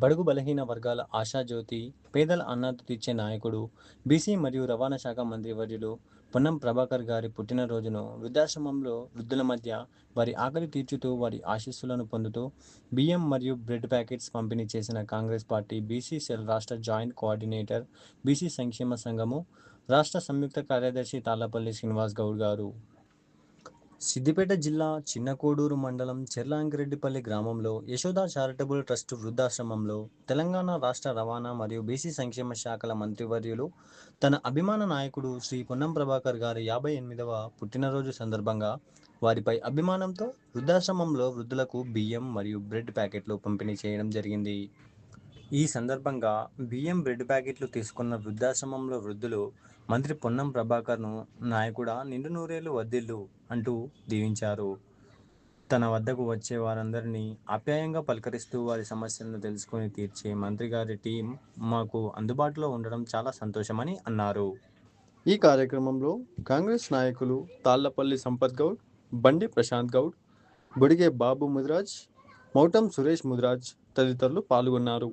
బడుగు బలహీన వర్గాల ఆశాజ్యోతి పేదల అన్నాతు తీర్చే నాయకుడు బీసీ మరియు రవాణా శాఖ మంత్రి వర్యులు పొన్నం ప్రభాకర్ గారి పుట్టినరోజును వృద్ధాశ్రమంలో వృద్ధుల మధ్య వారి ఆకలి తీర్చుతూ వారి ఆశీస్సులను పొందుతూ బియ్యం మరియు బ్రెడ్ ప్యాకెట్స్ పంపిణీ చేసిన కాంగ్రెస్ పార్టీ బీసీ సెల్ రాష్ట్ర జాయింట్ కోఆర్డినేటర్ బీసీ సంక్షేమ సంఘము రాష్ట్ర సంయుక్త కార్యదర్శి తాళ్ళపల్లి శ్రీనివాస్ గౌడ్ గారు. సిద్దిపేట జిల్లా చిన్నకోడూరు మండలం చెర్లాంకిరెడ్డిపల్లి గ్రామంలో యశోద చారిటబుల్ ట్రస్ట్ వృద్ధాశ్రమంలో తెలంగాణ రాష్ట్ర రవాణా మరియు బీసీ సంక్షేమ శాఖల మంత్రివర్యులు తన అభిమాన నాయకుడు శ్రీ పొన్నం ప్రభాకర్ గారి యాభై ఎనిమిదవ పుట్టినరోజు సందర్భంగా వారిపై అభిమానంతో వృద్ధాశ్రమంలో వృద్ధులకు బియ్యం మరియు బ్రెడ్ ప్యాకెట్లు పంపిణీ చేయడం జరిగింది. ఈ సందర్భంగా బియ్యం బ్రెడ్ ప్యాకెట్లు తీసుకున్న వృద్ధాశ్రమంలో వృద్ధులు మంత్రి పొన్నం ప్రభాకర్ను నాయకుడా నిండు నూరేళ్ళు వద్దిల్లు అంటూ దీవించారు. తన వద్దకు వచ్చే వారందరినీ ఆప్యాయంగా పలకరిస్తూ వారి సమస్యలను తెలుసుకొని తీర్చే మంత్రి గారి టీం మాకు అందుబాటులో ఉండడం చాలా సంతోషమని అన్నారు. ఈ కార్యక్రమంలో కాంగ్రెస్ నాయకులు తాళ్ళపల్లి సంపత్ గౌడ్ బండి ప్రశాంత్ గౌడ్ బుడిగే బాబు ముదిరాజ్ మౌటం సురేష్ ముదిరాజ్ తదితరులు పాల్గొన్నారు.